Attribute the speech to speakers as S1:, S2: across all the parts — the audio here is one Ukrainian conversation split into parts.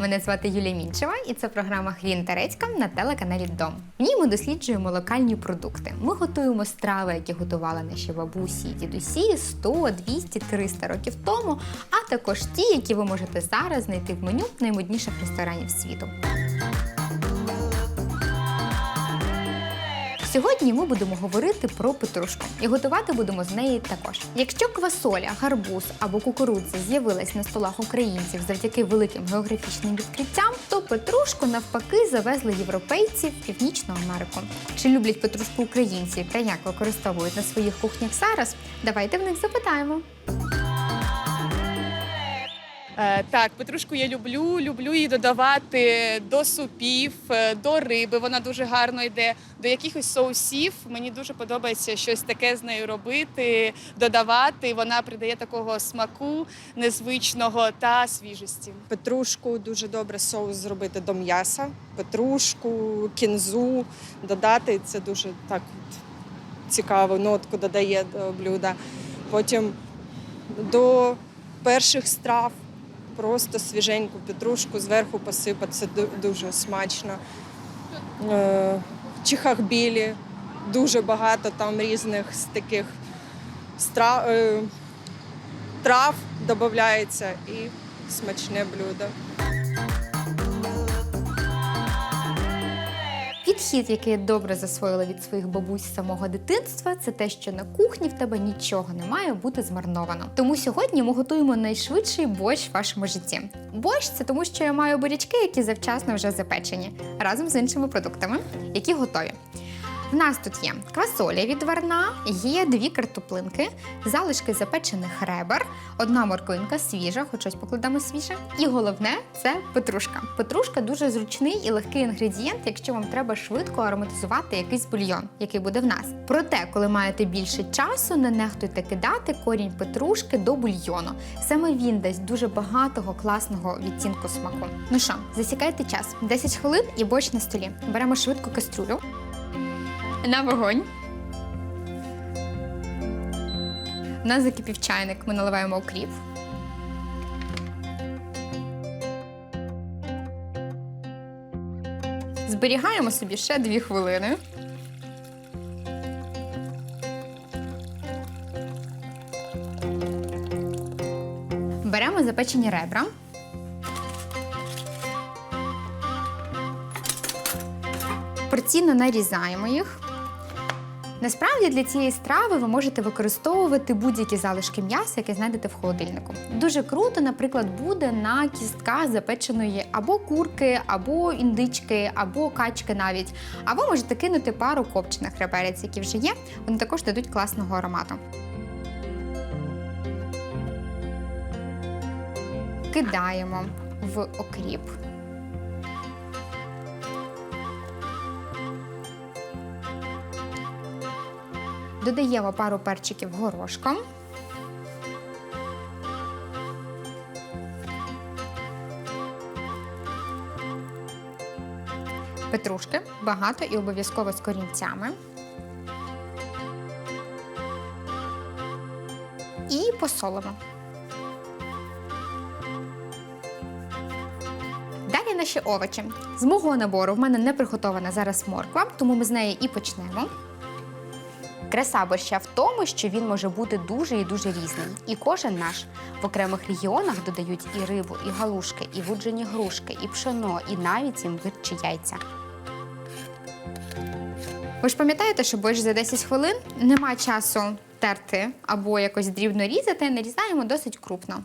S1: Мене звати Юлія Мінчева, і це програма Хрін та на телеканалі Дом. В ній ми досліджуємо локальні продукти. Ми готуємо страви, які готували наші бабусі і дідусі 100, 200, 300 років тому, а також ті, які ви можете зараз знайти в меню наймодніших ресторанів світу. Сьогодні ми будемо говорити про петрушку і готувати будемо з неї також. Якщо квасоля, гарбуз або кукурудза з'явилась на столах українців завдяки великим географічним відкриттям, то петрушку навпаки завезли європейці в Північну Америку. Чи люблять петрушку українці та як використовують на своїх кухнях зараз? Давайте в них запитаємо.
S2: Е, Так, петрушку я люблю. Люблю її додавати до супів, е, до риби. Вона дуже гарно йде. До якихось соусів. Мені дуже подобається щось таке з нею робити, додавати. Вона придає такого смаку незвичного та свіжості.
S3: Петрушку дуже добре соус зробити до м'яса, петрушку, кінзу додати. Це дуже так от цікаву нотку додає до блюда. Потім до перших страв просто свіженьку петрушку зверху посипати. Це дуже смачно. Чихах білі, дуже багато там різних таких страв, е, трав додається і смачне блюдо.
S1: Підхід, який я добре засвоїла від своїх бабусь з самого дитинства, це те, що на кухні в тебе нічого не має бути змарновано. Тому сьогодні ми готуємо найшвидший борщ в вашому житті. Борщ це тому, що я маю бурячки, які завчасно вже запечені, разом з іншими продуктами, які готові. В нас тут є квасоля відварна, є дві картоплинки, залишки запечених ребер, одна морквинка свіжа, хоч щось покладемо свіже. І головне це петрушка. Петрушка дуже зручний і легкий інгредієнт, якщо вам треба швидко ароматизувати якийсь бульйон, який буде в нас. Проте, коли маєте більше часу, не нехтуйте кидати корінь петрушки до бульйону. Саме він дасть дуже багатого класного відтінку смаку. Ну що, засікайте час 10 хвилин і борщ на столі. Беремо швидко кастрюлю на вогонь. У нас закипів чайник, ми наливаємо окріп. Зберігаємо собі ще 2 хвилини. Беремо запечені ребра. Порційно нарізаємо їх. Насправді для цієї страви ви можете використовувати будь-які залишки м'яса, які знайдете в холодильнику. Дуже круто, наприклад, буде на кістках запеченої або курки, або індички, або качки навіть. А ви можете кинути пару копчених реберець, які вже є. Вони також дадуть класного аромату. Кидаємо в окріп. Додаємо пару перчиків горошком. Петрушки багато і обов'язково з корінцями. І посолимо. Далі наші овочі. З мого набору в мене не приготована зараз морква, тому ми з неї і почнемо. Краса борща в тому, що він може бути дуже і дуже різним. І кожен наш в окремих регіонах додають і рибу, і галушки, і вуджені грушки, і пшено, і навіть імбир чи яйця. Ви ж пам'ятаєте, що борщ за 10 хвилин нема часу терти або якось дрібно різати, нарізаємо досить крупно.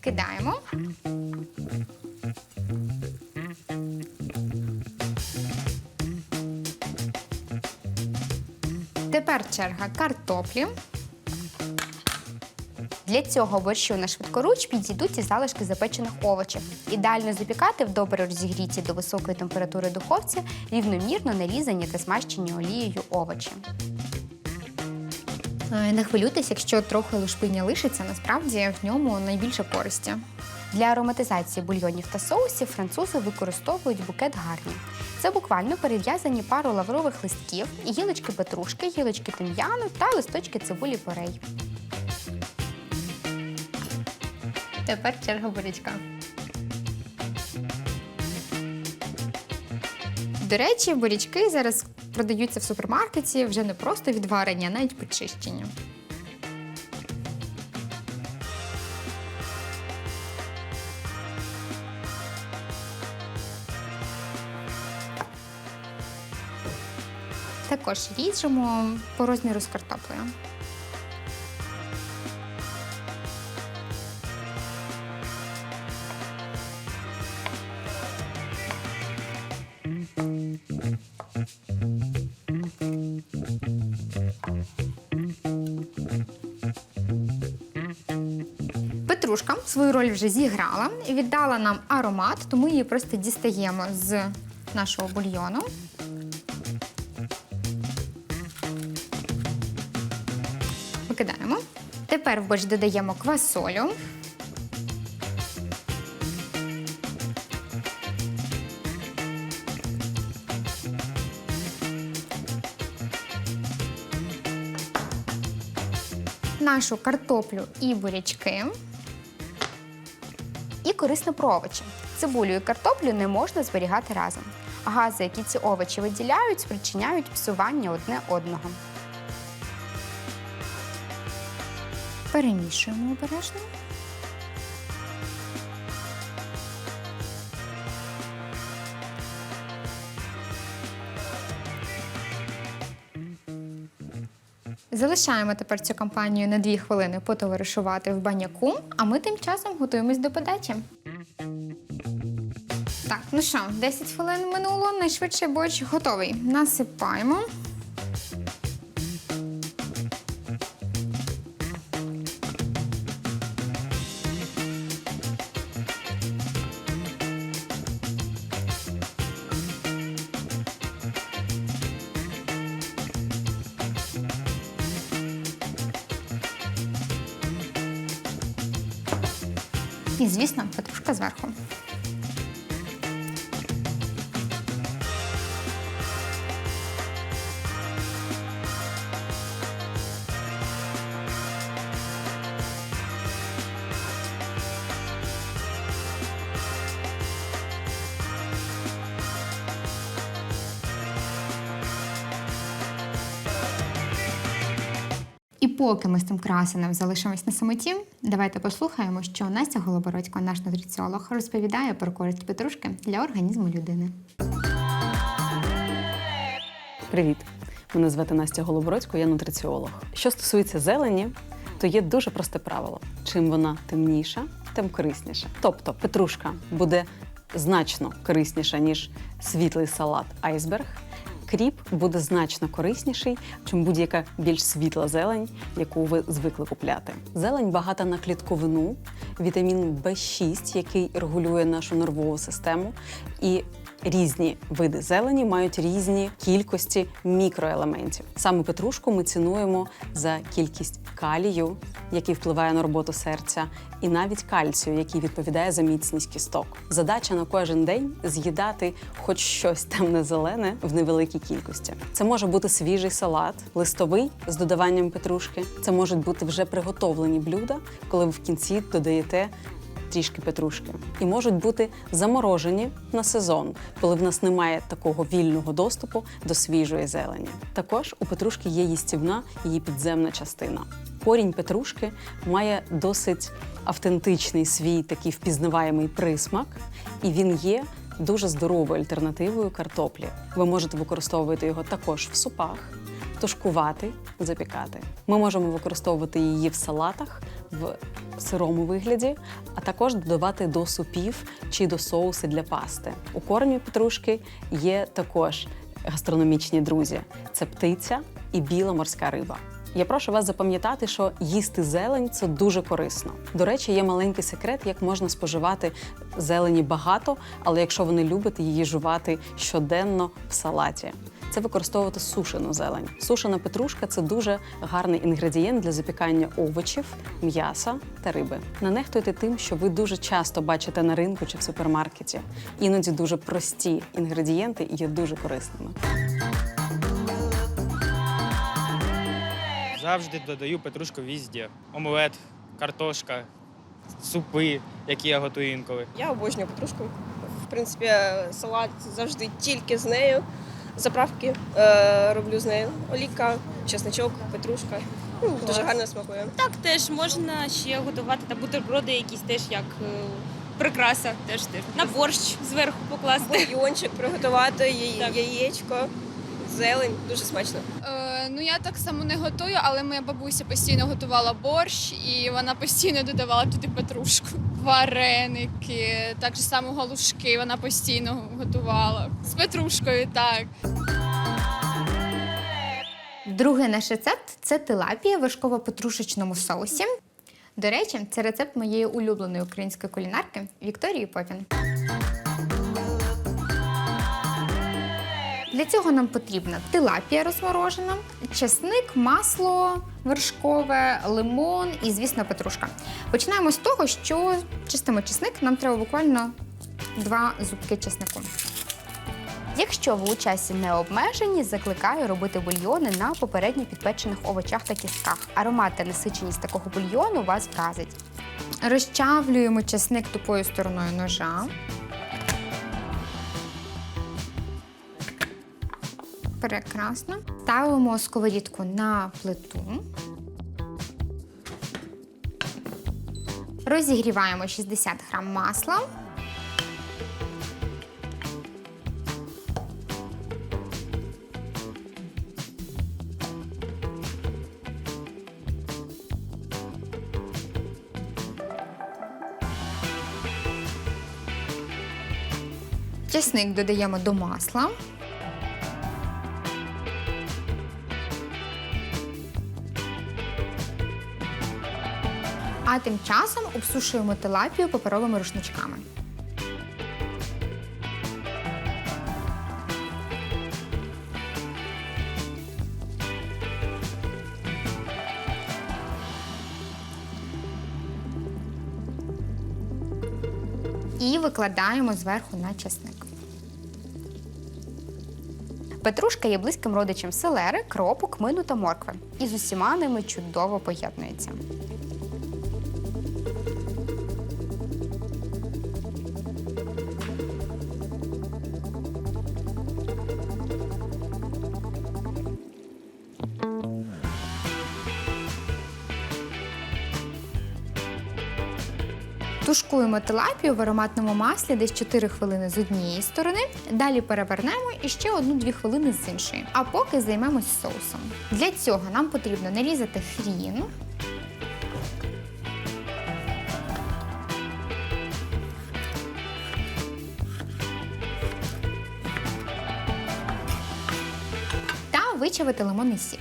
S1: Кидаємо. Черга картоплі. Для цього борщу на швидкоруч підійдуть і залишки запечених овочів. Ідеально запікати в добре розігріті до високої температури духовці рівномірно нарізані та смащені олією овочі. Е, Не хвилюйтесь, якщо трохи лушпиня лишиться, насправді в ньому найбільше користі. Для ароматизації бульйонів та соусів французи використовують букет гарні. Це буквально перев'язані пару лаврових листків, гілочки петрушки, гілочки тим'яну та листочки цибулі порей. Тепер черга бурячка. До речі, бурячки зараз продаються в супермаркеті вже не просто відварені, а навіть почищені. Також ріжемо по розміру з картоплею. Петрушка свою роль вже зіграла і віддала нам аромат, тому її просто дістаємо з нашого бульйону. Тепер в борщ додаємо квасолю. Нашу картоплю і бурячки. І корисно про овочі. Цибулю і картоплю не можна зберігати разом. Гази, які ці овочі виділяють, спричиняють псування одне одного. Перемішуємо обережно. Залишаємо тепер цю кампанію на 2 хвилини потоваришувати в баняку, а ми тим часом готуємось до подачі. Так, ну що, 10 хвилин минуло, найшвидший борщ готовий. Насипаємо. І, звісно, петрушка зверху. Поки ми з цим красенем залишимось на самоті, давайте послухаємо, що Настя Голобородько, наш нутриціолог, розповідає про користь петрушки для організму людини.
S4: Привіт! Мене звати Настя Голобородько, я нутриціолог. Що стосується зелені, то є дуже просте правило: чим вона темніша, тим корисніша. Тобто петрушка буде значно корисніша, ніж світлий салат айсберг. Кріп буде значно корисніший, чим будь-яка більш світла зелень, яку ви звикли купляти. Зелень багата на клітковину, вітамін В6, який регулює нашу нервову систему, і різні види зелені мають різні кількості мікроелементів. Саме петрушку ми цінуємо за кількість калію, який впливає на роботу серця, і навіть кальцію, який відповідає за міцність кісток. Задача на кожен день з'їдати хоч щось темне зелене в невеликій кількості. Це може бути свіжий салат, листовий з додаванням петрушки. Це можуть бути вже приготовлені блюда, коли ви в кінці додаєте трішки петрушки. І можуть бути заморожені на сезон, коли в нас немає такого вільного доступу до свіжої зелені. Також у петрушки є їстівна її підземна частина. Корінь петрушки має досить автентичний свій такий впізнаваємий присмак, і він є дуже здоровою альтернативою картоплі. Ви можете використовувати його також в супах, тушкувати, запікати. Ми можемо використовувати її в салатах в сирому вигляді, а також додавати до супів чи до соуси для пасти. У кормі петрушки є також гастрономічні друзі: це птиця і біла морська риба. Я прошу вас запам'ятати, що їсти зелень це дуже корисно. До речі, є маленький секрет, як можна споживати зелені багато, але якщо ви не любите її жувати щоденно в салаті. Це використовувати сушену зелень. Сушена петрушка це дуже гарний інгредієнт для запікання овочів, м'яса та риби. Не нехтуйте тим, що ви дуже часто бачите на ринку чи в супермаркеті. Іноді дуже прості інгредієнти і є дуже корисними.
S5: Завжди додаю петрушку візді. Омлет, картошка, супи, які я готую інколи.
S6: Я обожнюю петрушку. В принципі, салат завжди тільки з нею. Заправки е, роблю з нею. Олійка, чесничок, петрушка. Ну, дуже гарно смакує.
S7: Так, теж можна ще готувати та бутерброди якісь теж як е, прикраса, теж теж на борщ зверху покласти.
S6: Бульйончик приготувати, яє-
S7: Так.
S6: яєчко, зелень. Дуже смачно.
S8: Е, ну я так само не готую, але моя бабуся постійно готувала борщ, і вона постійно додавала туди петрушку. Вареники, так само галушки вона постійно готувала. З петрушкою, так.
S1: Другий наш рецепт це тилапія в вершково-петрушечному соусі. До речі, це рецепт моєї улюбленої української кулінарки Вікторії Попін. Для цього нам потрібна тилапія розморожена, чесник, масло вершкове, лимон і, звісно, петрушка. Починаємо з того, що чистимо чесник, нам треба буквально два зубки чеснику. Якщо ви у часі не обмежені, закликаю робити бульйони на попередньо підпечених овочах та кістках. Аромат та насиченість такого бульйону вас вразить. Розчавлюємо чесник тупою стороною ножа. Прекрасно. Ставимо сковорідку на плиту. Розігріваємо 60 грам масла. Чесник додаємо до масла. А тим часом обсушуємо тилапію паперовими рушничками. І викладаємо зверху на чесник. Петрушка є близьким родичем селери, кропу, кмину та моркви. І з усіма ними чудово поєднується. Тушкуємо тилапію в ароматному маслі десь 4 хвилини з однієї сторони, далі перевернемо і ще 1-2 хвилини з іншої. А поки займемось соусом. Для цього нам потрібно нарізати хрін. Вичавити лимонний сік.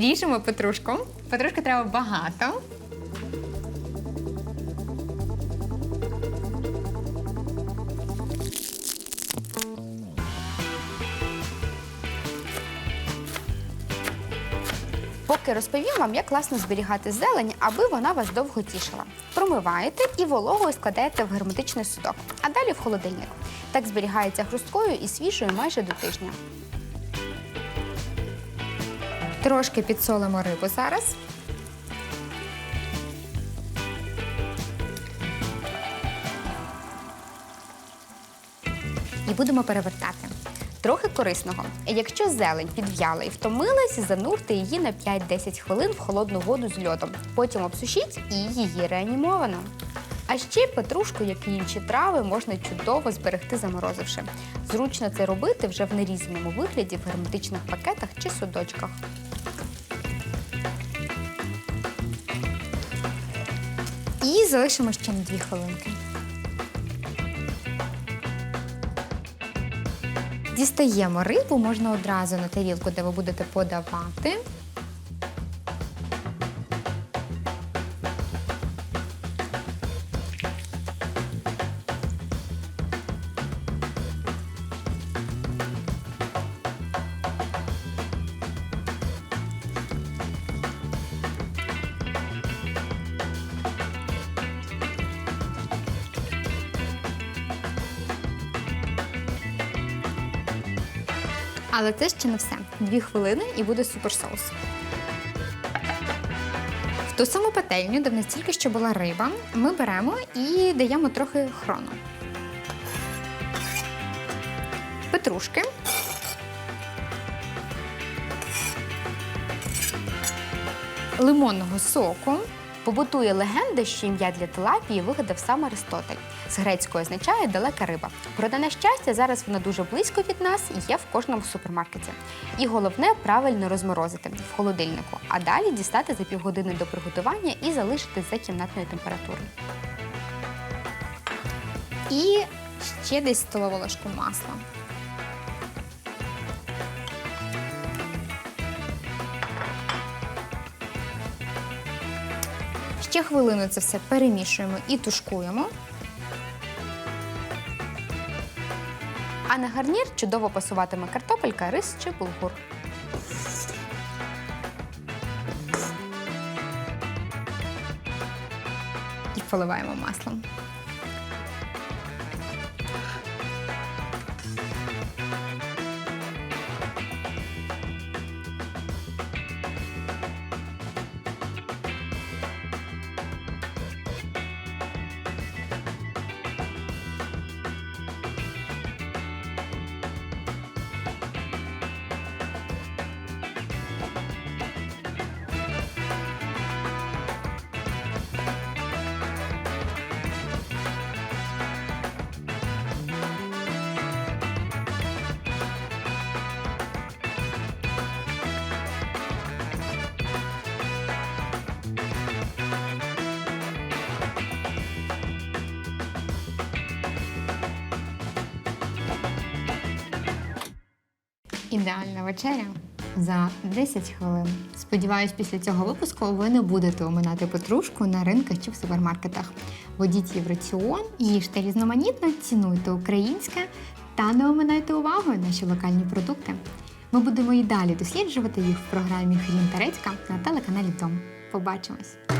S1: Ріжемо петрушку. Петрушки треба багато. Поки розповім вам, як класно зберігати зелень, аби вона вас довго тішила. Промиваєте і вологою складаєте в герметичний судок, а далі в холодильник. Так зберігається хрусткою і свіжою майже до тижня. Трошки підсолимо рибу зараз. І будемо перевертати. Трохи корисного. Якщо зелень підв'яла і втомилась, занурте її на 5-10 хвилин в холодну воду з льодом. Потім обсушіть і її реанімовано. А ще петрушку, як і інші трави, можна чудово зберегти заморозивши. Зручно це робити вже в нерізаному вигляді в герметичних пакетах чи судочках. Залишимо ще на 2 хвилинки. Дістаємо рибу, можна одразу на тарілку, де ви будете подавати. Але це ще не все. Дві хвилини і буде суперсоус. В ту саму пательню, де в нас тільки що була риба, ми беремо і даємо трохи хрону. Петрушки. Лимонного соку. Побутує легенда, що ім'я для тилапії вигадав сам Аристотель. З грецької означає далека риба. Проте, на щастя, зараз вона дуже близько від нас і є в кожному супермаркеті. І головне правильно розморозити в холодильнику, а далі дістати за півгодини до приготування і залишити за кімнатною температурою. І ще десь столову ложку масла. Ще хвилину це все перемішуємо і тушкуємо. А на гарнір чудово пасуватиме картопелька, рис чи булгур. І поливаємо маслом. Ідеальна вечеря за 10 хвилин. Сподіваюсь, після цього випуску ви не будете оминати петрушку на ринках чи в супермаркетах. Водіть її в раціон, їжте різноманітно, цінуйте українське та не оминайте увагою наші локальні продукти. Ми будемо і далі досліджувати їх в програмі Хрін Тарецька на телеканалі Дом. Побачимось!